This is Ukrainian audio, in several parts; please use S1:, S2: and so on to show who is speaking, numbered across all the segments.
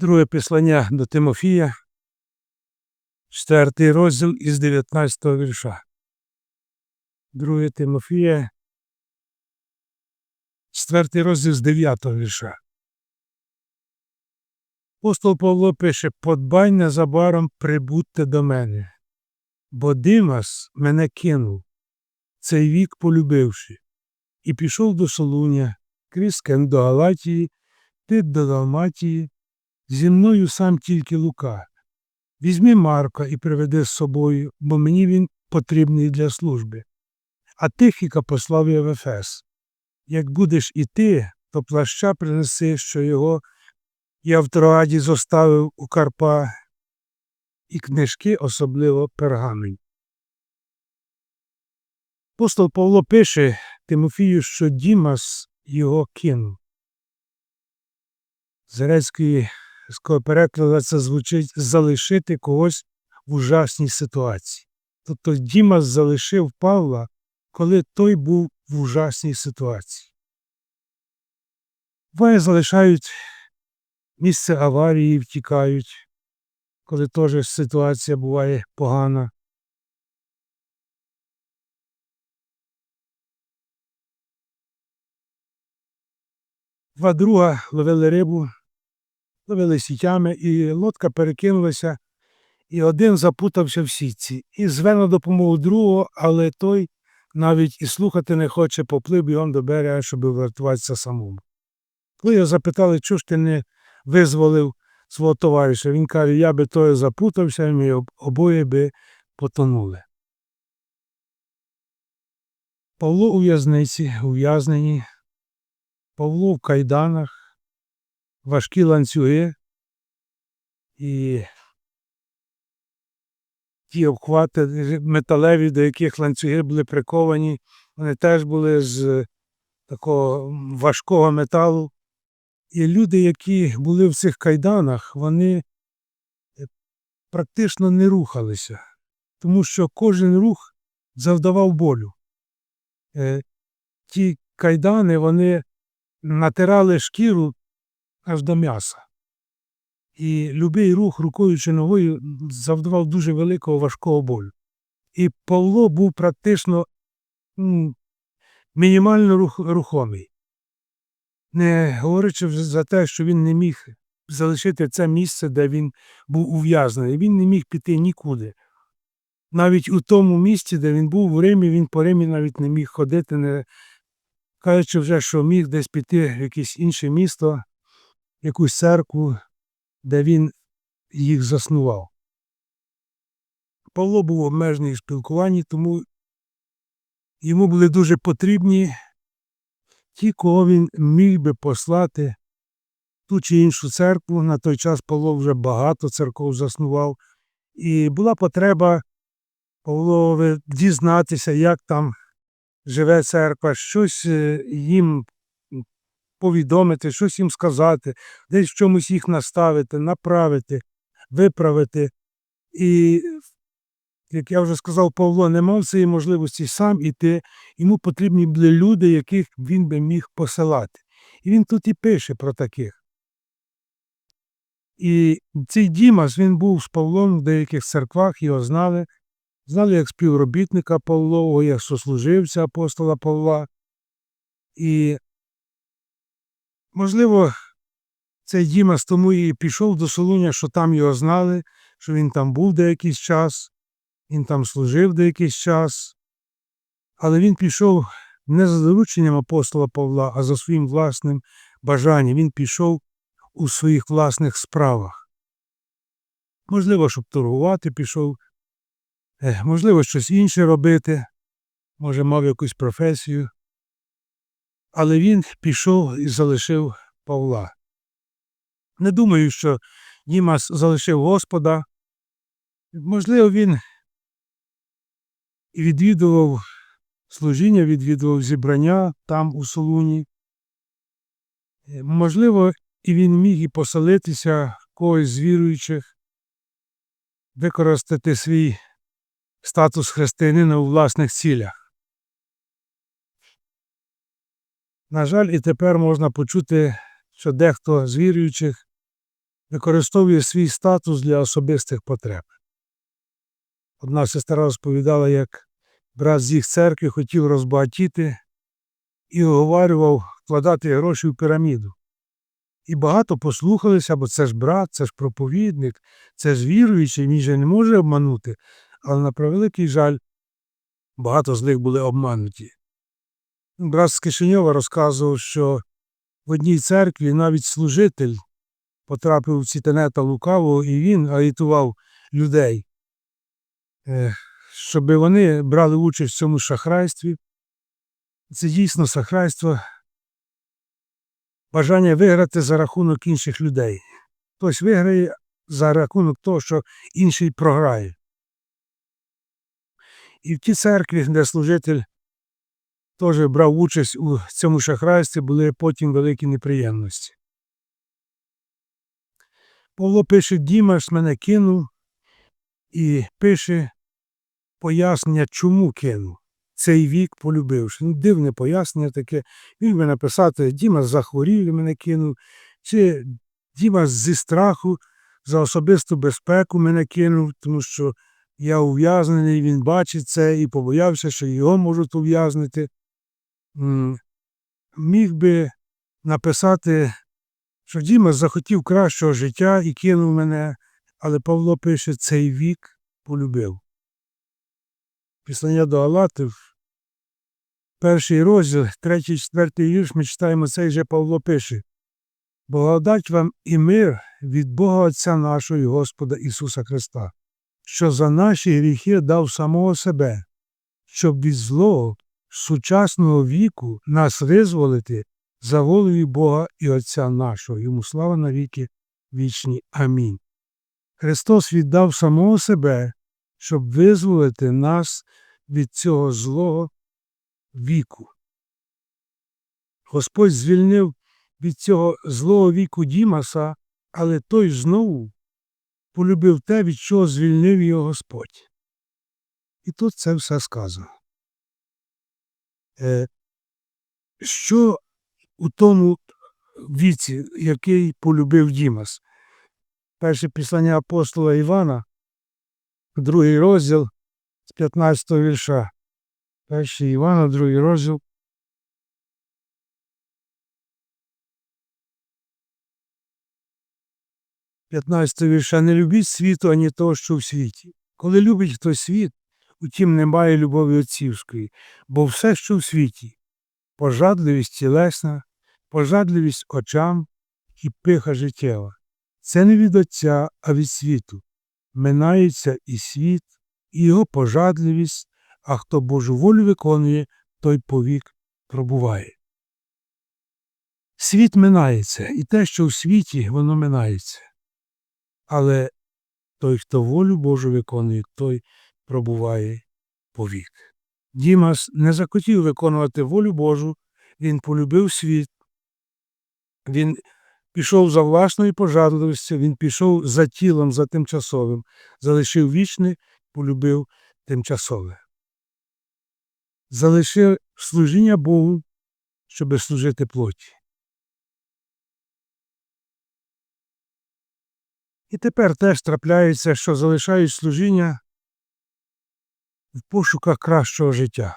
S1: Друге післання до Тимофія, четвертий розділ із 19 вірша. Друге Тимофія, четвертий розділ з 9 вірша. Апостол Павло пише, подбай незабаром прибудьте до мене, бо Димас мене кинув, цей вік полюбивши, і пішов до Солуня, Кріскен до Галатії, Тит до Далматії, зі мною сам тільки Лука. Візьми Марка і приведи з собою, бо мені він потрібний для служби. А Тихіка послав я в Ефес. Як будеш іти, то плаща принеси, що його я в Троаді зоставив у Карпа, і книжки, особливо пергамень. Апостол Павло пише Тимофію, що Дімас його кинув. З грецької з перекладу це звучить залишити когось в ужасній ситуації. Тобто Дімас залишив Павла, коли той був в ужасній ситуації. Буває залишають місце аварії, втікають, коли теж ситуація буває погана. Два друга ловили рибу, ловили сітями, і лодка перекинулася, і один запутався в сітці. І зве на допомогу другого, але той навіть і слухати не хоче, поплив бігом до берега, щоб врятуватися самому. Коли його запитали, чого ж ти не визволив свого товариша, він каже, я би той запутався, і ми обоє би потонули. Павло у в'язниці, ув'язнені, Павло в кайданах, важкі ланцюги і ті обхвати металеві, до яких ланцюги були приковані, вони теж були з такого важкого металу. І люди, які були в цих кайданах, вони практично не рухалися, тому що кожен рух завдавав болю. Е, ті кайдани вони натирали шкіру аж до м'яса. І будь-який рух рукою чи ногою завдавав дуже великого важкого болю. І Павло був практично мінімально рух, рухомий не говорячи вже за те, що він не міг залишити це місце, де він був ув'язнений. Він не міг піти нікуди. Навіть у тому місці, де він був в Римі, він по Римі навіть не міг ходити, не кажучи вже, що міг десь піти в якесь інше місто, якусь церкву, де він їх заснував. Павло був обмежений в спілкуванні, тому йому були дуже потрібні ті, кого він міг би послати ту чи іншу церкву. На той час Павло вже багато церков заснував, і була потреба Павлові дізнатися, як там живе церква, щось е, їм повідомити, щось їм сказати, десь в чомусь їх наставити, направити, виправити. І як я вже сказав, Павло не мав цієї можливості сам іти, йому потрібні були люди, яких він би міг посилати. І він тут і пише про таких. І цей Дімас він був з Павлом в деяких церквах, його знали, знали як співробітника Павлового, як сослуживця апостола Павла. І, можливо, цей Дімас тому і пішов до Солуня, що там його знали, що він там був деякий час. Він там служив деякий час, але він пішов не за дорученням апостола Павла, а за своїм власним бажанням. Він пішов у своїх власних справах. Можливо, щоб торгувати пішов, можливо, щось інше робити, може, мав якусь професію. Але він пішов і залишив Павла. Не думаю, що Німас залишив Господа. Можливо, він відвідував служіння, відвідував зібрання там у Солуні. Е, можливо, і він міг і поселитися когось з віруючих, використати свій статус християнина у власних цілях. На жаль, і тепер можна почути, що дехто з віруючих використовує свій статус для особистих потреб. Одна сестра розповідала, як брат з їх церкви хотів розбагатіти і оговарював вкладати гроші в піраміду. І багато послухалися, бо це ж брат, це ж проповідник, це ж віруючий, він же не може обманути. Але на превеликий жаль, багато з них були обмануті. Брат з Кишиньова розказував, що в одній церкві навіть служитель потрапив в ці тенета лукавого, і він агітував людей, е, щоб вони брали участь в цьому шахрайстві. Це дійсно шахрайство, бажання виграти за рахунок інших людей. Хтось виграє за рахунок того, що інший програє. І в тій церкві, де служитель теж брав участь у цьому шахрайстві, були потім великі неприємності. Павло пише, Дімаш мене кинув і пише пояснення, чому кинув. Цей вік полюбивши. Ну, дивне пояснення таке. Він би написати, Дімас захворів і мене кинув, чи Дімас зі страху за особисту безпеку мене кинув, тому що я ув'язнений, він бачить це і побоявся, що його можуть ув'язнити. Міг би написати, що Дімас захотів кращого життя і кинув мене, але Павло пише, цей вік полюбив. Післання до Галатів, перший розділ, третій, четвертий вірш, ми читаємо цей же Павло пише. Благодать вам і мир від Бога Отця нашого і Господа Ісуса Христа, що за наші гріхи дав самого себе, щоб від злого сучасного віку нас визволити за волею Бога і Отця нашого. Йому слава навіки вічні. Амінь. Христос віддав самого себе, щоб визволити нас від цього злого віку. Господь звільнив від цього злого віку Дімаса, але той знову полюбив те, від чого звільнив його Господь. І тут це все сказано. Е, Що у тому віці, який полюбив Дімас? Перше післання апостола Івана, другий розділ з 15 го вірша. Перший Івана, другий розділ. П'ятнадцятого вірша. Не любіть світу, ані того, що в світі. Коли любить хтось світ, утім немає любові отцівської, бо все, що в світі, пожадливість тілесна, пожадливість очам і пиха життєва. Це не від Отця, а від світу. Минається і світ, і його пожадливість, а хто Божу волю виконує, той повік пробуває. Світ минається, і те, що в світі, воно минається. Але той, хто волю Божу виконує, той пробуває повік. Дімас не захотів виконувати волю Божу, він полюбив світ, він пішов за власною пожадливістю, він пішов за тілом, за тимчасовим, залишив вічне, полюбив тимчасове. Залишив служіння Богу, щоби служити плоті. І тепер теж трапляється, що залишають служіння в пошуках кращого життя.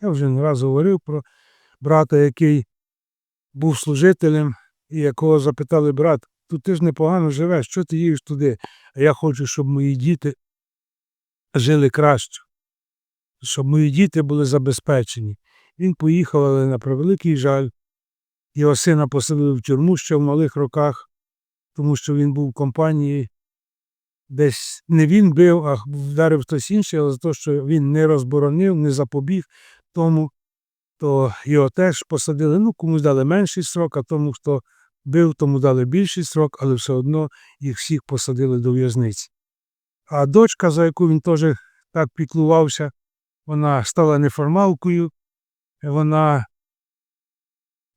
S1: Я вже не раз говорив про брата, який був служителем, і якого запитали брат, тут ти ж непогано живеш, що ти їдеш туди? А я хочу, щоб мої діти жили краще, щоб мої діти були забезпечені. Він поїхав, але на превеликий жаль, його сина посадили в тюрму ще в малих роках, тому що він був в компанії десь не він бив, а вдарив хтось інший, але за те, що він не розборонив, не запобіг тому, то його теж посадили. Ну, комусь дали менший срок, а тому, хто бив, тому дали більший срок, але все одно їх всіх посадили до в'язниці. А дочка, за яку він теж так піклувався, вона стала неформалкою, вона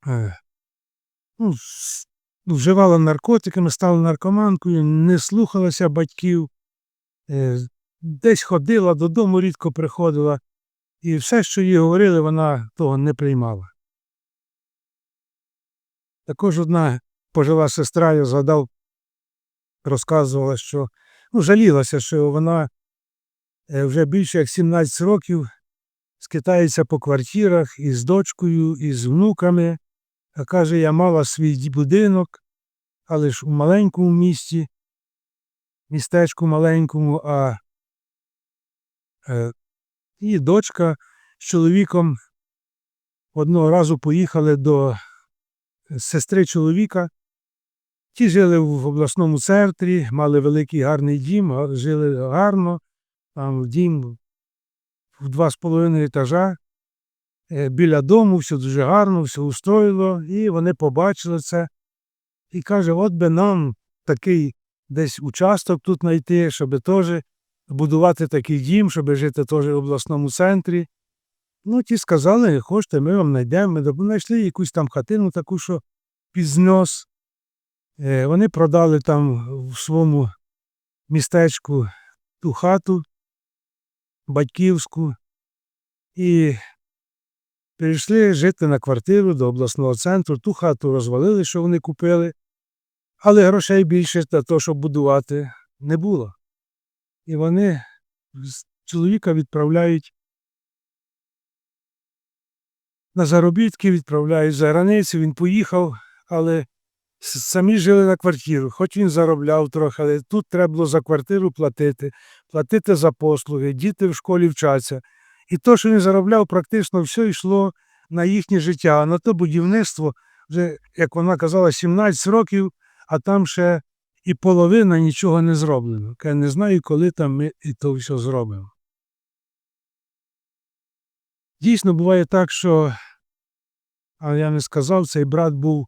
S1: е, ну, вживала наркотиками, стала наркоманкою, не слухалася батьків, е, десь ходила, додому рідко приходила, і все, що їй говорили, вона того не приймала. Також одна пожила сестра, я згадав, розказувала, що ну, жалілася, що вона е, вже більше як 17 років скитається по квартирах із дочкою, із внуками. А каже, я мала свій будинок, але ж у маленькому місті, містечку маленькому, а е, її дочка з чоловіком одного разу поїхали до сестри чоловіка. Ті жили в обласному центрі, мали великий гарний дім, жили гарно, там дім в два з половиною етажа. Е, Біля дому все дуже гарно, все устроїло, і вони побачили це. І каже, от би нам такий десь участок тут знайти, щоб теж будувати такий дім, щоб жити теж в обласному центрі. Ну, ті сказали, хочете, ми вам знайдемо. Ми знайшли якусь там хатину таку, що під. Е, Вони продали там в своєму містечку ту хату батьківську і перейшли жити на квартиру до обласного центру. Ту хату розвалили, що вони купили, але грошей більше для того, щоб будувати, не було. І вони з чоловіка відправляють на заробітки, відправляють за границю. Він поїхав, але самі жили на квартиру. Хоч він заробляв трохи, але тут треба було за квартиру платити, платити за послуги, діти в школі вчаться. І то, що він заробляв, практично все йшло на їхнє життя, а на то будівництво вже, як вона казала, 17 років, а там ще і половина нічого не зроблено. Я не знаю, коли там ми і то все зробимо. Дійсно, буває так, що, а я не сказав, цей брат був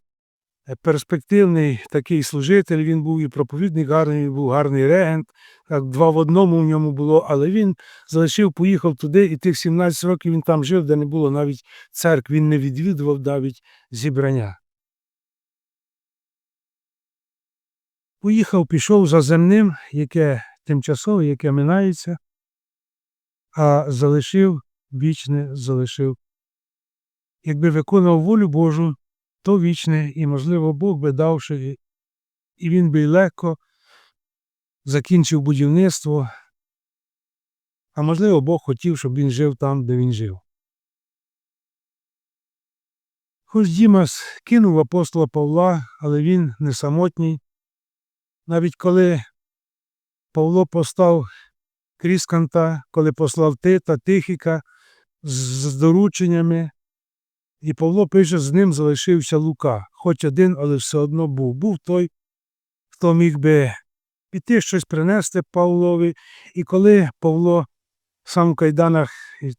S1: перспективний такий служитель, він був і проповідник гарний, він був гарний регент, так два в одному в ньому було, але він залишив, поїхав туди, і тих 17 років він там жив, де не було навіть церкви, він не відвідував навіть зібрання. Поїхав, пішов за земним, яке тимчасове, яке минається, а залишив вічне, залишив. Якби виконав волю Божу, то вічне, і, можливо, Бог би дав, що і, він би легко закінчив будівництво, а можливо, Бог хотів, щоб він жив там, де він жив. Хоч Дімас кинув апостола Павла, але він не самотній. Навіть коли Павло постав Крісканта, коли послав Тита, Тихіка з дорученнями, і Павло пише, з ним залишився Лука, хоч один, але все одно був. Був той, хто міг би піти щось принести Павлові. І коли Павло сам в кайданах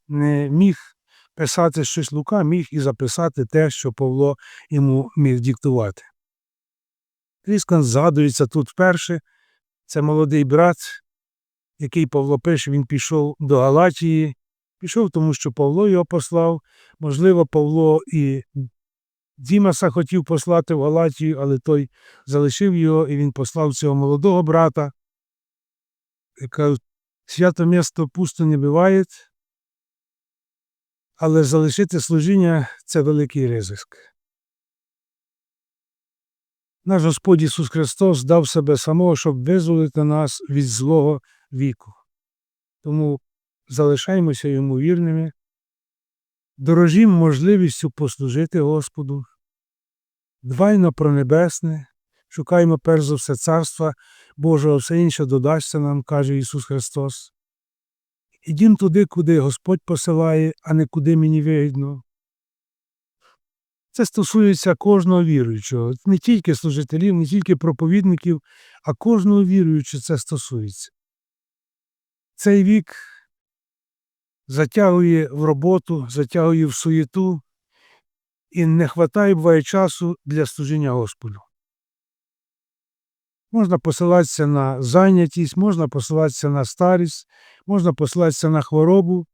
S1: не міг писати щось Лука, міг і записати те, що Павло йому міг диктувати. Кріскан згадується тут вперше. Це молодий брат, який Павло пише, він пішов до Галатії. Пішов, тому що Павло його послав. Можливо, Павло і Дімаса хотів послати в Галатію, але той залишив його, і він послав цього молодого брата. Кажуть, свято місто пусто не буває, але залишити служіння це великий ризик. Наш Господь Ісус Христос дав себе самого, щоб визволити нас від злого віку. Тому залишаємося йому вірними, дорожім можливістю послужити Господу, дбаймо про небесне, шукаємо перш за все Царства Божого, все інше додасться нам, каже Ісус Христос. Ідім туди, куди Господь посилає, а не куди мені вигідно. Це стосується кожного віруючого, не тільки служителів, не тільки проповідників, а кожного віруючого це стосується. Цей вік затягує в роботу, затягує в суєту, і не вистачає буває часу для служіння Господу. Можна посилатися на зайнятість, можна посилатися на старість, можна посилатися на хворобу,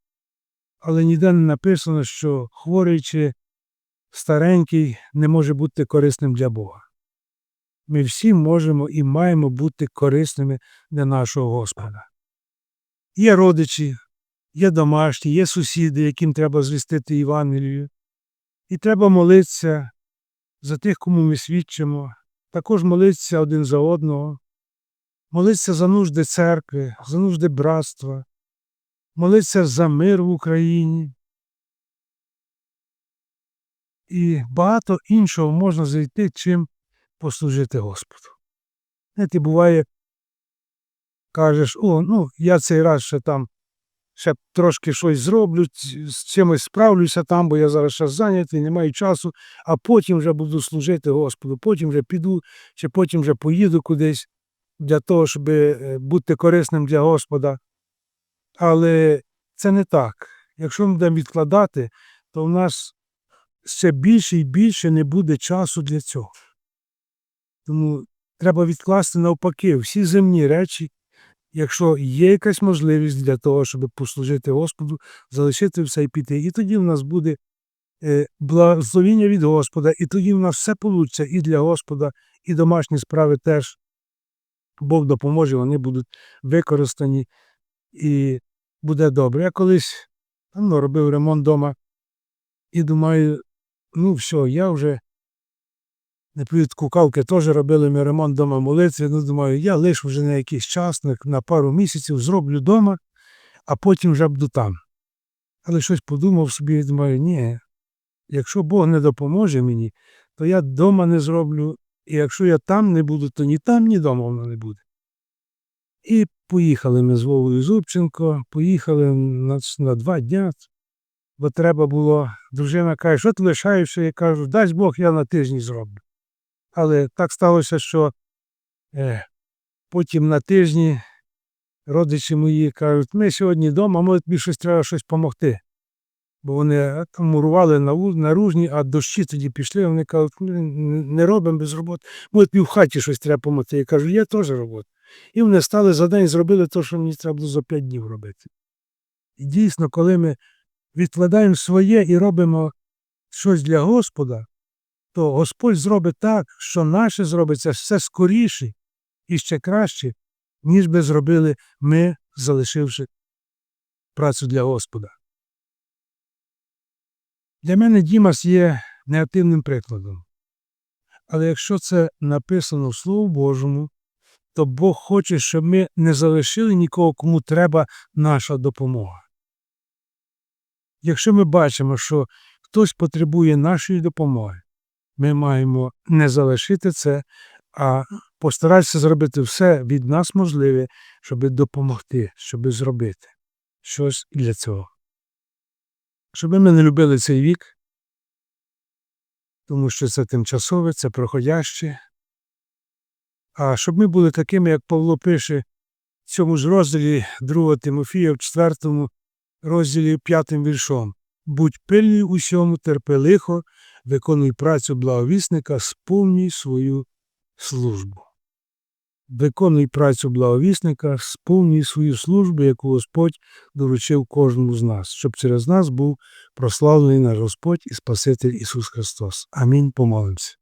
S1: але ніде не написано, що хворий чи старенький не може бути корисним для Бога. Ми всі можемо і маємо бути корисними для нашого Господа. Є родичі, є домашні, є сусіди, яким треба звістити Євангелію. І треба молитися за тих, кому ми свідчимо, також молитися один за одного. молитися за нужди церкви, за нужди братства, молитися за мир в Україні. І багато іншого можна знайти, чим послужити Господу. Знаєте, буває, кажеш, о, ну, я цей раз ще там ще трошки щось зроблю, з чимось справлюся там, бо я зараз ще зайнятий, не маю часу, а потім вже буду служити Господу, потім вже піду, чи потім вже поїду кудись для того, щоб е, бути корисним для Господа. Але це не так. Якщо ми будемо відкладати, то в нас ще більше і більше не буде часу для цього. Тому треба відкласти навпаки всі земні речі, якщо є якась можливість для того, щоб послужити Господу, залишити все і піти. І тоді в нас буде е, благословіння від Господа, і тоді в нас все вийде і для Господа, і домашні справи теж. Бог допоможе, вони будуть використані і буде добре. Я колись давно робив ремонт вдома і думаю, ну все, я вже не п'ють кукалки теж робили ми ремонт дома молитви. Ну, думаю, я лише вже на якийсь час, на, пару місяців зроблю вдома, а потім вже буду там. Але щось подумав собі і думаю, ні, якщо Бог не допоможе мені, то я вдома не зроблю, і якщо я там не буду, то ні там, ні вдома воно не буде. І поїхали ми з Вовою Зубченко, поїхали на, на два дня, бо треба було. Дружина каже, що ти лишаєшся? Я кажу, дасть Бог, я на тижні зроблю. Але так сталося, що е, потім на тижні родичі мої кажуть, ми сьогодні вдома, може тобі щось треба щось допомогти. Бо вони там мурували наружні, а дощі тоді пішли, вони кажуть, не робимо без роботи. Може тобі в хаті щось треба допомогти. Я кажу, є теж робота. І вони стали за день зробили те, що мені треба було за п'ять днів робити. І дійсно, коли ми відкладаємо своє і робимо щось для Господа, то Господь зробить так, що наше зробиться все скоріше і ще краще, ніж би зробили ми, залишивши працю для Господа. Для мене Дімас є негативним прикладом. Але якщо це написано в Слову Божому, то Бог хоче, щоб ми не залишили нікого, кому треба наша допомога. Якщо ми бачимо, що хтось потребує нашої допомоги, ми маємо не залишити це, а постаратися зробити все від нас можливе, щоб допомогти, щоб зробити щось для цього. Щоб ми не любили цей вік, тому що це тимчасове, це проходяще. А щоб ми були такими, як Павло пише в цьому ж розділі 2 Тимофія, в 4 розділі 5 віршом. Будь пильний у всьому, терпи лихо, виконуй працю благовісника, сповнюй свою службу. Виконуй працю благовісника, сповнюй свою службу, яку Господь доручив кожному з нас, щоб через нас був прославлений наш Господь і Спаситель Ісус Христос. Амінь. Помолимося.